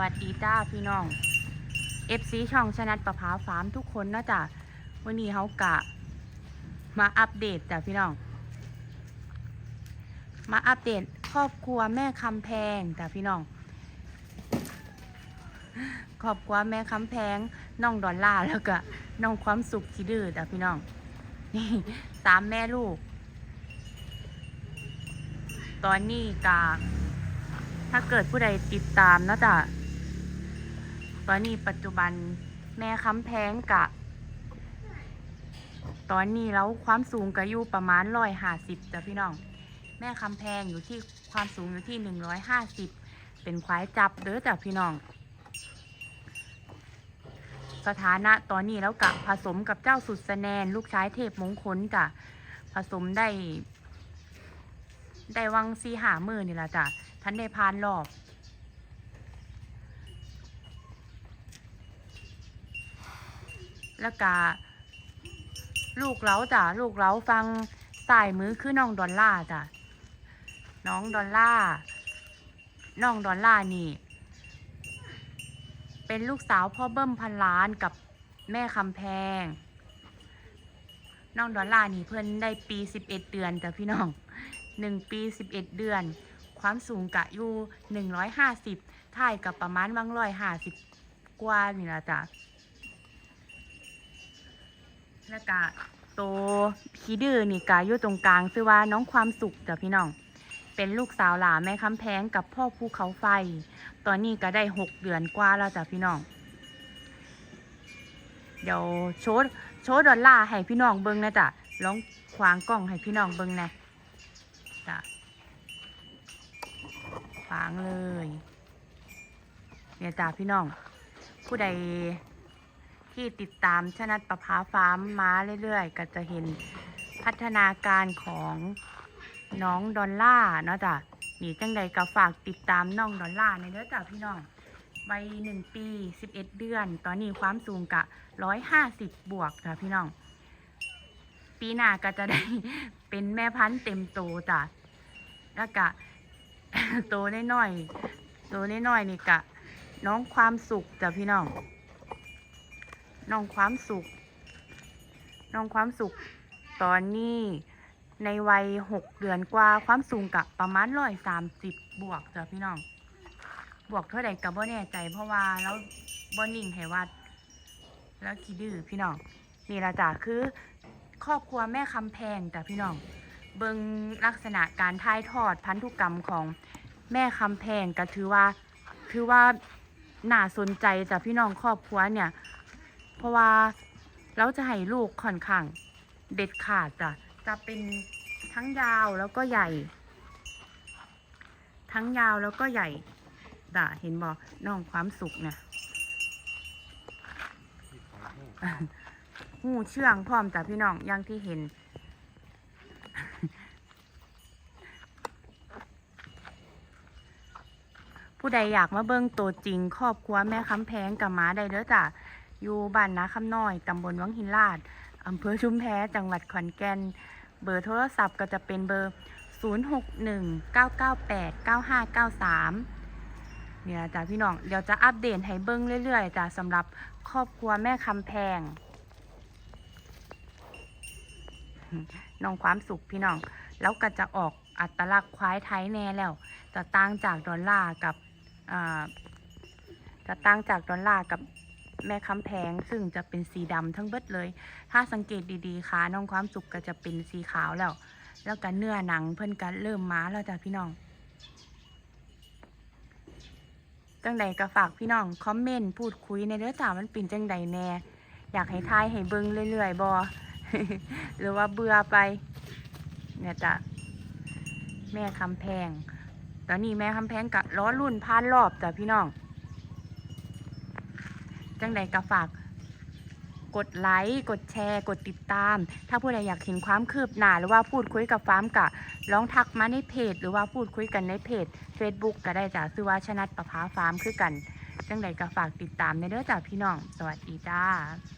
วัสดีจ้าพี่น้อง FC ช่องชนัดประภาฟาร์มทุกคนเนาะจ้ะวันนี้เขากะ มาอัปเดตจ้ะพี่น้อง มาอัปเดตครอบครัวแม่คำแพงจ้ะพี่น้องครอบครัวแม่คำแพงน้องดอลล่าแล้วก็น้องความสุขที่ดื้อจ้ะพี่น้องนี่สามแม่ลูก ตอนนี้กะถ้าเกิดผู้ใดติดตามนาะจ้ะ ตอนนี้ปัจจุบันแม่ค้ำแพงกะ ตอนนี้แล้วความสูงก็อยู่ประมาณร้อยห้าสิบจ้ะพี่น้อง แม่คำแพงอยู่ที่ความสูงอยู่ที่หนึ่งร้อยห้าสิบเป็นควายจับเด้อจ้ะพี่น้อง สถานะตอนนี้แล้วกะผสมกับเจ้าสุดสแนน ลูกชายเทพมงคลจ้ะผสมได้ ได้วังซีหามือนี่ละจ้ะท่านได้พานรอบ แล้วก็ลูกเล้าจ้ะลูกเล้าฟังสายมือคือน้องดอลล่าจ้ะน้องดอลล่าน้องดอลล่านี่ เป็นลูกสาวพ่อเบิ้มพันล้านกับแม่คำแพงน้องดอลล่านี่เพิ่นได้ปีสิบเอ็ดเดือนจ้ะพี่น้องหนึ่งปีสิบเอ็ดเดือน ความสูงกะอยู่หนึ่งร้อยห้าสิบถ่ายกับประมาณบางร้อยห้าสิบกว่านี่ละจ้ะ แล้วก็โตขี้ดื้อนี่กาอยู่ตรงกลางชื่อว่าน้องความสุขจ้ะพี่น้อง เป็นลูกสาวหลาแม่คำแพงกับพ่อภูเขาไฟ ตอนนี้ก็ได้หกเดือนกว่าแล้วจ้ะพี่น้อง เดี๋ยวโชว์โชว์ดอลล่าให้พี่น้องเบิ้งนะจ้ะลองควางกล้องให้พี่น้องเบิ้งนะจ้ะควางเลย เนี่ยจ้ะพี่น้อง ผู้ใด ที่ติดตามชนัดประภาฟาร์มมาเรื่อยๆ ก็จะเห็นพัฒนาการของน้องดอลล่าเนาะจ้ะนี่จังใดก็ฝากติดตามน้องดอลล่าในเด้อจ้ะพี่น้องวัยหนึ่งปีสิบเอ็ดเดือน ตอนนี้ความสูงกะร้อยห้าสิบบวกจ้ะพี่น้อง ปีหน้าก็จะได้เป็นแม่พันธุ์เต็มโตจ้ะแล้วก็โตน้อยๆโตน้อยๆนี่กะน้องความสุขจ้ะพี่น้อง น้องความสุข น้องความสุข ตอนนี้ในวัยหกเดือนกว่าความสูงกับประมาณร้อยสามสิบบวกจ้ะพี่น้อง บวกเท่าใดกับบ่แน่ใจเพราะว่าแล้วบ่นิ่งให้วัด แล้วขี้ดื้อพี่น้องนี่ละจ้ะคือ ครอบครัวแม่คำแพงจ้ะพี่น้อง เบิงลักษณะการถ่ายทอดพันธุกรรมของแม่คำแพงก็ถือว่า ถือว่าน่าสนใจจ้ะพี่น้องครอบครัวเนี่ย เพราะว่าเราจะให้ลูกค่อนข้างเด็ดขาดจ้ะจะเป็นทั้งยาวแล้วก็ใหญ่ ทั้งยาวแล้วก็ใหญ่จ้ะเห็นบอกน้องความสุขเนี่ยหูเชื่องพร้อมจ้ะพี่น้องอย่างที่เห็น ผู้ใดอยากมาเบิ่งตัวจริง ครอบครัวแม่คำแพงกับม้าได้เด้อจ้ะ อยู่บ้านนาคำน้อยตำบลวังหินลาดอำเภอชุมแพจังหวัดขอนแก่น เบอร์โทรศัพท์ก็จะเป็นเบอร์ 0619989593 เนี่ยจ้ะพี่น้อง เดี๋ยวจะอัปเดตให้เบิ้งเรื่อยๆจ้ะสำหรับครอบครัวแม่คำแพง น้องความสุขพี่น้อง แล้วก็จะออกอัตลักษณ์ควายไทยแน่แล้ว จะต่างจากดอลลาร์กับจะต่างจากดอลลาร์กับ แม่คำแพงซึ่งจะเป็นสีดำทั้งเบิดเลย ถ้าสังเกตดีๆค่ะน้องความสุขก็จะเป็นสีขาวแล้ว แล้วก็เนื้อหนังเพิ่นก็เริ่มม้าแล้วจ้ะพี่น้องจังใดก็ฝากพี่น้องคอมเมนต์พูดคุยในเด้อจ้ามันเป็นจังใดแน่ อยากให้ทายให้เบิ่งเรื่อยๆบอหรือว่าเบื่อไป เนี่ยจ้ะแม่คำแพงตอนนี้แม่คำแพงกะล้อรุ่นพานรอบจ้ะพี่น้อง จังใดก็ฝากกดไลค์ กดแชร์ กดติดตาม ถ้าผู้ใดอยากเห็นความคืบหน้า หรือว่าพูดคุยกับฟาร์มกะลองทักมาในเพจ หรือว่าพูดคุยกันในเพจ Facebook ก็ได้จ้ะซื้อว่าชนัดประภาฟาร์มคือกัน จังใดก็ฝากติดตามในเด้อจ้ะพี่น้อง สวัสดีจ้า